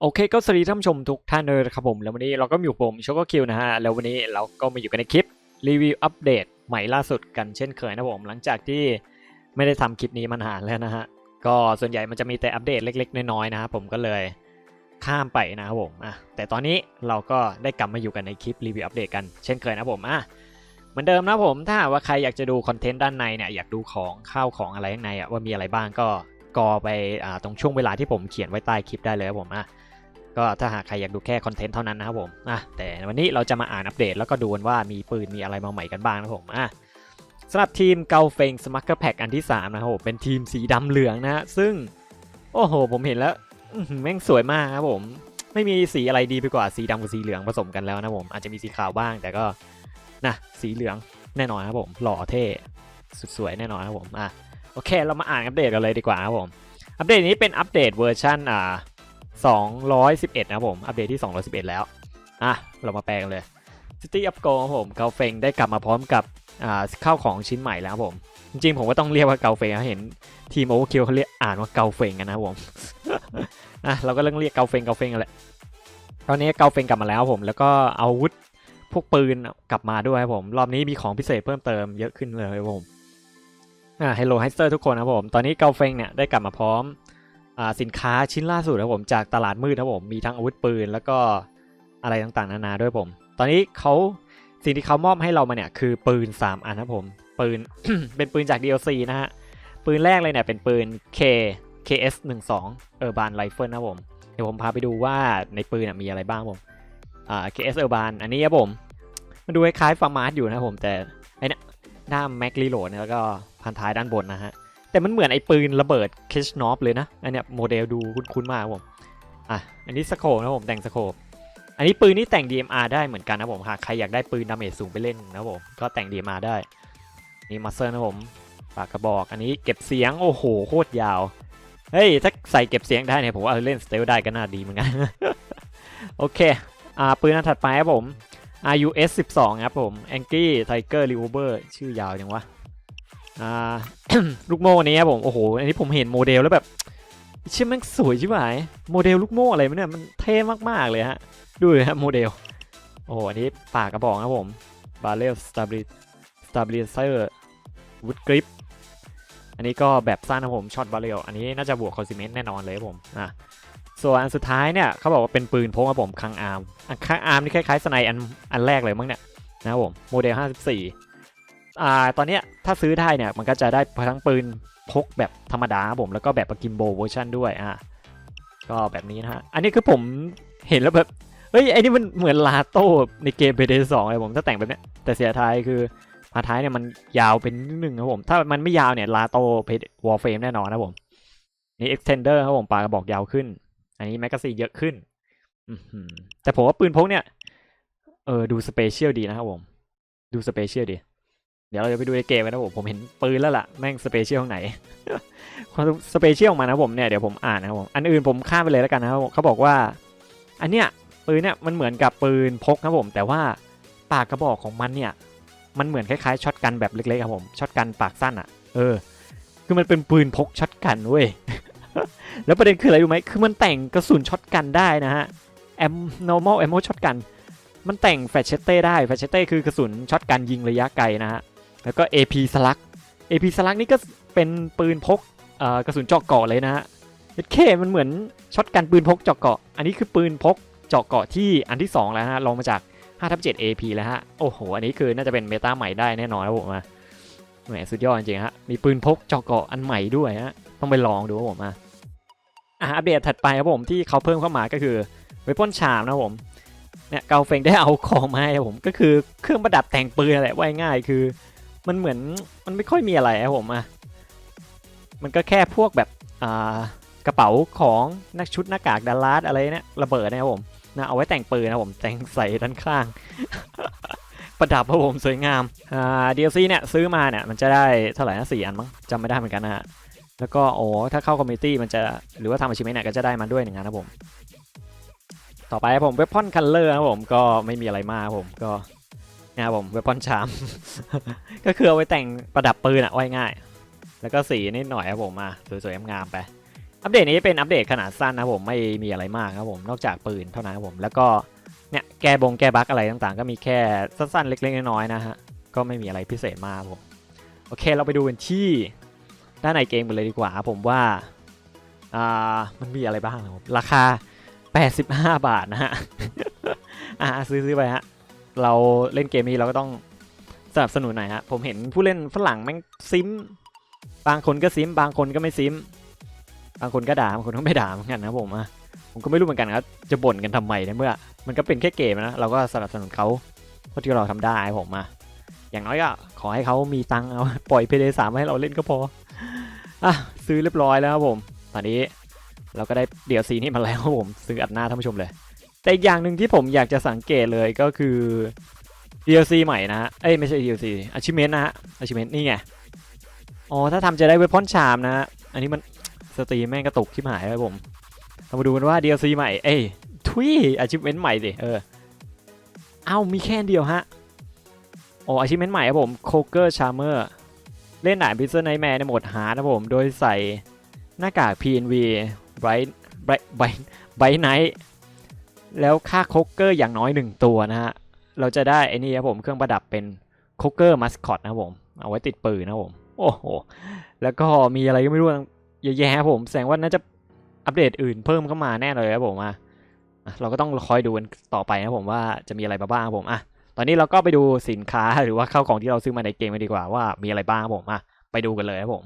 โอเคก็สวัสดีท่านผู้ชมทุกท่านเลยครับผม แล้ววันนี้เราก็อยู่ผมโชคคิวนะฮะ แล้ววันนี้เราก็มาอยู่กันในคลิปรีวิวอัปเดตใหม่ล่าสุดกันเช่นเคยนะผมหลังจากที่ไม่ได้ทำคลิปนี้มานานแล้วนะฮะ ก็ส่วนใหญ่มันจะมีแต่อัปเดตเล็ก ๆ น้อยๆนะครับผมก็เลยข้ามไปนะครับผมอะแต่ตอนนี้เราก็ได้กลับมาอยู่กันในคลิปรีวิวอัปเดตกันเช่นเคยนะผมอะเหมือนเดิมนะผมถ้าว่าใครอยากจะดูคอนเทนต์ด้านในเนี่ยอยากดูของข้าวของอะไรข้างในอะว่ามีอะไรบ้างก็กอไปอ่าตรงช่วงเวลาที่ผมเขียนไว้ใต้คลิปได้เลยครับผมอะ ก็ถ้าหากใครอยากดูแค่คอนเทนต์เท่านั้นนะครับผมอะแต่วันนี้เราจะมาอ่านอัปเดตแล้วก็ดูกันว่ามีปืนมีอะไรมาใหม่กันบ้างนะครับผมอะสำหรับทีมเกาเฟงสมัคเกอร์แพ็กอันที่ 3 นะครับผมเป็นทีมสีดำเหลืองนะฮะซึ่ง โอ้โห ผมเห็นแล้วแม่งสวยมากครับผม ไม่มีสีอะไรดีไปกว่าสีดำกับสีเหลืองผสมกันแล้วนะผมอาจจะมีสีขาวบ้างแต่ก็นะสีเหลืองแน่นอนครับผมหล่อเท่สุดสวยแน่นอนครับผมอะโอเค เรามาอ่านอัปเดตกันเลยดีกว่าครับผมอัปเดตนี้เป็นอัปเดตเวอร์ชันอ่า 211 นะครับผม อัปเดตที่ 211 แล้ว อะ เรามาแปลกันเลย City of Go ครับผมเกาเฟงได้กลับมาพร้อมกับอ่าข้าวของชิ้นใหม่แล้วครับผม จริงๆ ผมก็ต้องเรียกว่าเกาเฟงนะเห็นทีมโอเวอร์คิวเขาเรียกอ่านว่าเกาเฟงกันนะครับผม อะ เราก็เรื่องเรียกเกาเฟงเกาเฟงกันแหละตอนนี้เกาเฟงกลับมาแล้วครับผมแล้วก็เอาอาวุธพวกปืนกลับมาด้วยครับผม รอบนี้มีของพิเศษเพิ่มเติมเยอะขึ้นเลยครับผมอ่า Hello h ฮ s เ e อร์ทุกคนนะครับผม ตอนนี้เกาเฟงเนี่ยได้กลับมาพร้อม สินค้าชิ้นล่าสุดครับผมจากตลาดมืดครับผมมีทั้งอาวุธปืน แล้วก็อะไรต่างๆ นานาด้วยผม ตอนนี้เขาสิ่งที่เขามอบให้เรามาเนี่ยคือปืน 3 อันครับผม ปืนเป็นปืนจาก DLC นะฮะ ปืนแรกเลยเนี่ยเป็นปืน K KS 1 2 Urban Rifle นะผม เดี๋ยวผมพาไปดูว่าในปืนมีอะไรบ้างผมอ่า KS Urban อันนี้ครับผม มันดูคล้ายๆฟาร์มาร์อยู่นะผมแต่ไอ้นี่ยด้ามแม็กลีโหลดแล้วก็พันท้ายด้านบนนะฮะ แต่มันเหมือนไอ้ปืนระเบิดเคชนอฟเลยนะ อันเนี้ยโมเดลดูคุ้นๆมากครับผม อะ อันนี้สโคปนะผมแต่งสโคปอันนี้ปืนนี่แต่ง DMR ได้เหมือนกันนะผมหากใครอยากได้ปืนดาเมจสูงไปเล่นนะผมก็แต่ง DMR ได้ นี่มาเซอร์นะผมปากกระบอก อันนี้เก็บเสียงโอ้โหโคตรยาว เฮ้ยถ้าใส่เก็บเสียงได้เนี่ยผมว่าเออเล่นสเตลได้ก็น่าดีเหมือนกัน โอเค อ่าปืนอันถัดไปครับผม RUS 12ครับผม Angry Tiger Revolver ชื่อยาวจังวะ ลูกโม่นี้ครับผมโอ้โหอันนี้ผมเห็นโมเดลแล้วแบบเชื่อแม่งสวยชิบหายโมเดลลูกโม่อะไรมันเนี่ยมันเท่มากๆเลยฮะดูเลยฮะโมเดลโอ้โหอันนี้ปากกระบอกครับผมบาเรลสตาบิสตาบิเซอร์วูดกริปอันนี้ก็แบบสั้นนะผมช็อตบาเรลอันนี้น่าจะบวกคอนซิเมนต์แน่นอนเลยผมอะส่วนอันสุดท้ายเนี่ยเขาบอกว่าเป็นปืนพกครับผมคังอาร์มคังอาร์มนี่คล้ายๆสไนอันอันแรกเลยมั้งเนี่ยนะครับผมโมเดล 54 อ่าตอนเนี้ยถ้าซื้อได้เนี่ยมันก็จะได้ทั้งปืนพกแบบธรรมดาครับผมแล้วก็แบบปกิมโบเวอร์ชันด้วยอะก็แบบนี้นะฮะ อันนี้คือผมเห็นแล้วแบบ เฮ้ยไอ้นี่มันเหมือนลาโต้ในเกมเ d สองเลยผมถ้าแต่งแบบเนี้ยแต่เสียท้ายคือพาท้ายเนี่ยมันยาวเป็นนิดนึงครับผม ถ้ามันไม่ยาวเนี่ยลาโต้เพจวอลเฟมแน่นอนนะผม นี่ extender ครับผมปากกระบอกยาวขึ้น อันนี้แมกกาซีนเยอะขึ้นอืแต่ผมว่าปืนพกเนี่ยเออดูสเปเชียลดีนะครับผม ดูสเปเชียลดี เดี๋ยวเราจะไปดูในเกมกันนะผมผมเห็นปืนแล้วล่ะแม่งสเปเชียลตรงไหนความสเปเชียลของมันนะผมเนี่ยเดี๋ยวผมอ่านนะผมอันอื่นผมข้ามไปเลยแล้วกันนะครับเขาบอกว่า อันเนี้ยปืนเนี่ยมันเหมือนกับปืนพกครับผม แต่ว่าปากกระบอกของมันเนี่ย มันเหมือนคล้ายๆช็อตกันแบบเล็กๆครับผมช็อตกันปากสั้นอะ เออ คือมันเป็นปืนพกช็อตกันเว้ยแล้วประเด็นคืออะไรรู้ไหมคือมันแต่งกระสุนช็อตกันได้นะฮะแอม normal ammo ช็อตกัน มันแต่งแฟชเชตเต้ได้แฟชเชตเต้คือกระสุนช็อตกันยิงระยะไกลนะฮะ แล้วก็ AP สลัก AP สลักนี่ก็เป็นปืนพกกระสุนเจาะเกาะเลยนะฮะเคมันเหมือนช็อตกันปืนพกเจาะเกาะ อันนี้คือปืนพกเจาะเกาะที่อันที่ 2 แล้วฮะลองมาจาก5ทับ7 AP แล้วฮะ โอ้โห อันนี้คือน่าจะเป็นเมตาใหม่ได้แน่นอนครับผมอะแหมสุดยอดจริงฮะ มีปืนพกเจาะเกาะอันใหม่ด้วยฮะ ต้องไปลองดูครับผมอะอะอัปเดตถัดไปครับผมที่เขาเพิ่มเข้ามาก็คือเวปอนชามนะครับผม เนี่ยเกาเฟงได้เอาของมาให้ครับผม ก็คือเครื่องประดับแต่งปืนนั่นแหละว่าง่ายคือ มันเหมือนมันไม่ค่อยมีอะไรครับผมอะมันก็แค่พวกแบบอ่ากระเป๋าของนักชุดหน้ากากดาราสอะไรเนี่ยระเบิดนะครับผมนะเอาไว้แต่งปืนนะผมแต่งใส่ด้านข้าง ประดับครับผมสวยงามอ่า DLC เนี่ยซื้อมาเนี่ยมันจะได้เท่าไหร่นะสี่อันมั้งจำไม่ได้เหมือนกันนะฮะแล้วก็โอ้ถ้าเข้าคอมมิตี้มันจะหรือว่าทำอาชีพเนี่ยก็จะได้มาด้วยหนึ่งอันนะผม ต่อไปผมเวพอนคัลเลอร์ครับผมก็ไม่มีอะไรมากผมก็ นะครับผมเวพอนชาม ก็คือเอาไว้แต่งประดับปืนอะไว้ง่าย แล้วก็สีนิดหน่อยครับผมมาสวยๆงามๆไปอัปเดตนี้เป็นอัปเดตขนาดสั้นนะผมไม่มีอะไรมากครับผมนอกจากปืนเท่านั้นครับผมแล้วก็เนี่ยแก้บงแก้บั๊กอะไรต่างๆ ก็มีแค่สั้นๆเล็กๆน้อยๆนะฮะก็ไม่มีอะไรพิเศษมากผมโอเคเราไปดูกันที่ด้านในเกมกันเลยดีกว่าผมว่าอ่ามันมีอะไรบ้างครับผมราคา 85 บาทนะฮะอ่าซื้อซื้อไปฮะ เราเล่นเกมนี้เราก็ต้องสนับสนุนหน่อยฮะผมเห็นผู้เล่นฝรั่งแม่งซิม บางคนก็ซิม บางคนก็ไม่ซิม บางคนก็ด่าบางคนก็ไม่ด่าเหมือนกันนะผมอะผมก็ไม่รู้เหมือนกันครับจะบ่นกันทำไมในเมื่อ มันก็เป็นแค่เกมนะเราก็สนับสนุนเขาเท่าะที่เราทำได้ผมอะอย่างน้อยก็ขอให้เขามีตังค์เอาปล่อยเพย์สามให้เราเล่นก็พออะซื้อเรียบร้อยแล้วครับผม ตอนนี้เราก็ได้เดี่ยวซีนี่มาแล้วครับผม ซื้ออัดหน้าท่านผู้ชมเลย แต่อย่างหนึ่งที่ผมอยากจะสังเกตเลยก็คือ DLC ใหม่นะฮะ เอ้ยไม่ใช่ DLC Achievement นะฮะ Achievement นี่ไง อ๋อ ถ้าทำจะได้เวพอนชามนะฮะ อันนี้มันสตรีมแม่งกระตุกที่หายครับผมเรามาดูกันว่า DLC ใหม่ เอ้ยทุย Achievement ใหม่สิ เออ เอ้า มีแค่เดียวฮะ อ๋อ Achievement ใหม่ครับผม Coker Charmer เล่นหนาน Prison Nightmare ในโหมดฮาร์ดนะผม โดยใส่หน้ากาก PNV Bright Bright Bright Bright Night แล้วค่าโคกเกอร์อย่างน้อยหนึ่งตัวนะฮะ เราจะได้ไอ้นี่ครับผมเครื่องประดับเป็นโคกเกอร์มัสคอตนะครับผมเอาไว้ติดปืนนะครับผม โอ้โห แล้วก็มีอะไรก็ไม่รู้เยอะแยะครับผมแสดงว่าน่าจะอัปเดตอื่นเพิ่มเข้ามาแน่เลยครับผมอะเราก็ต้องคอยดูกันต่อไปนะผมว่าจะมีอะไรบ้างครับผมอะตอนนี้เราก็ไปดูสินค้าหรือว่าเข้าของที่เราซื้อมาในเกมกันดีกว่าว่ามีอะไรบ้างครับผมอะไปดูกันเลยครับผม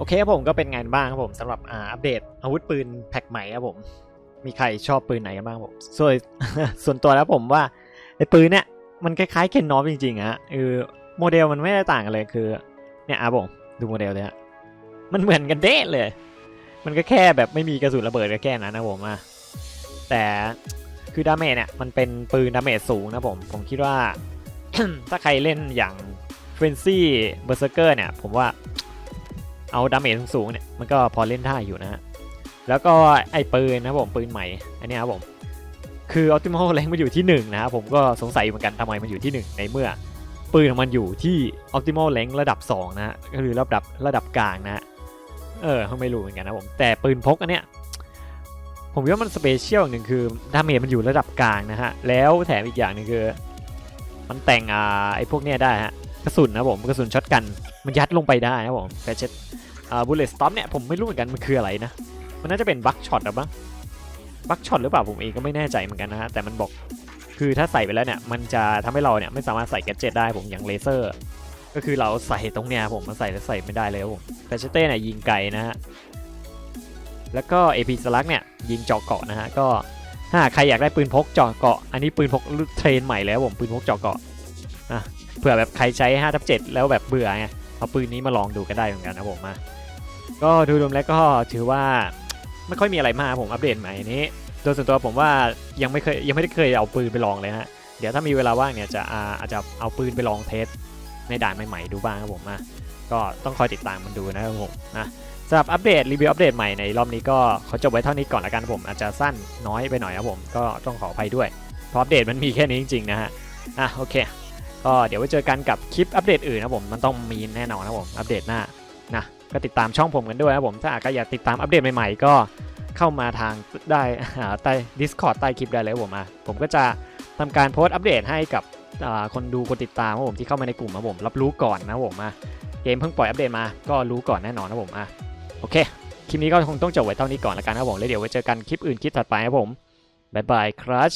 โอเคครับผมก็เป็นไงบ้างครับผมสำหรับอ่าอัปเดตอาวุธปืนแพ็คใหม่ครับผม มีใครชอบปืนไหนกันบ้างผมส่วนส่วนตัวแล้วผมว่าไอ้ปืนเนี่ยมันคล้ายๆเคนนอฟจริงๆอะฮะคือโมเดลมันไม่ได้ต่างกันเลยคือ เนี่ยอาผมดูโมเดลเลยฮะมันเหมือนกันเด้เลย มันก็แค่แบบไม่มีกระสุนระเบิดก็แค่นั้นนะผมอะแต่คือดาเมจเนี่ยมันเป็นปืนดาเมจสูงนะผม ผมคิดว่า ถ้าใครเล่นอย่างเฟนซี่เบอร์เซอร์เกอร์เนี่ย ผมว่า เอาดาเมจสูงๆเนี่ยมันก็พอเล่นได้อยู่นะฮะแล้วก็ไอ้ปืนนะผมปืนใหม่อันนี้ครับผมคือ optimal rank มันอยู่ที่1นะครับผมก็สงสัยเหมือนกันทำไมมันอยู่ที่ 1 ในเมื่อ ปืนของมันอยู่ที่ optimal rank ระดับ 2 นะฮะก็คือระดับระดับกลางนะฮะเออไม่รู้เหมือนกันนะผมแต่ปืนพกอันเนี้ยผมว่ามันสเปเชียลหนึ่งคือดาเมจมันอยู่ระดับกลางนะฮะแล้วแถมอีกอย่างหนึงคือ มันแต่งอ่าไอ้พวกเนี้ยได้ฮะ กระสุนนะผมกระสุนช็อตกัน มันยัดลงไปได้นะผมแฟชอ่าบุลเลตสต็อปเนี่ยผมไม่รู้เหมือนกันมันคืออะไรนะ มันน่าจะเป็นบัคช็อตหรือบ้าบัคช็อตหรือเปล่าผมเองก็ไม่แน่ใจเหมือนกันนะฮะแต่มันบอกคือถ้าใส่ไปแล้วเนี่ยมันจะทำให้เราเนี่ยไม่สามารถใส่แกดเจ็ตได้ผมอย่างเลเซอร์ ก็คือเราใส่ตรงเนี้ยผมมันใส่แล้วใส่ไม่ได้เลยผมแฟชเต้เนี่ยยิงไกลนะฮะแล้วก็ AP สลักเนี่ยยิงเจาะเกาะนะฮะก็ถ้าใครอยากได้ปืนพกเจาะเกาะ อันนี้ปืนพกเทรนใหม่แล้วผมปืนพกเจาะเกาะ อะเผื่อแบบใครใช้5ทับ7แล้วแบบเบื่อไงเอาปืนนี้มาลองดูก็ได้เหมือนกันนะผมมาก็ดูรวมแล้วก็ถือว่าไม่ค่อยมีอะไรมากผมอัปเดตใหม่นี้ โดยส่วนตัวผมว่ายังไม่เคยยังไม่ได้เคยเอาปืนไปลองเลยฮะเดี๋ยวถ้ามีเวลาว่างเนี่ยจะอาจจะเอาปืนไปลองเทสในด่านใหม่ๆดูบ้างครับผมนะก็ต้องคอยติดตามมันดูนะครับผมนะสำหรับอัปเดตรีวิวอัปเดตใหม่ในรอบนี้ก็ขอจบไว้เท่านี้ก่อนละกันผมอาจจะสั้นน้อยไปหน่อยครับผมก็ต้องขออภัยด้วยเพราะอัปเดตมันมีแค่นี้จริงๆนะฮะอะโอเค ก็เดี๋ยวไว้เจอกันกับคลิปอัปเดตอื่นนะผมมันต้องมีแน่นอนนะผมอัปเดตหน้านะก็ติดตามช่องผมกันด้วยนะผมถ้าหากอยากติดตามอัปเดตใหม่ๆ ก็เข้ามาทางได้ใต้ Discord ใต้คลิปได้เลยผมอะผมก็จะทำการโพสต์อัปเดตให้กับคนดูคนติดตามครับผมที่เข้ามาในกลุ่มครับผมรับรู้ก่อนนะผมอะเกมเพิ่งปล่อยอัปเดตมาก็รู้ก่อนแน่นอนนะผมอะโอเคคลิปนี้ก็คงต้องจบไว้เท่านี้ก่อนละกันครับผมแล้วเดี๋ยวไว้เจอกันคลิปอื่นคลิปถัดไปครับผมบ๊ายบายครับ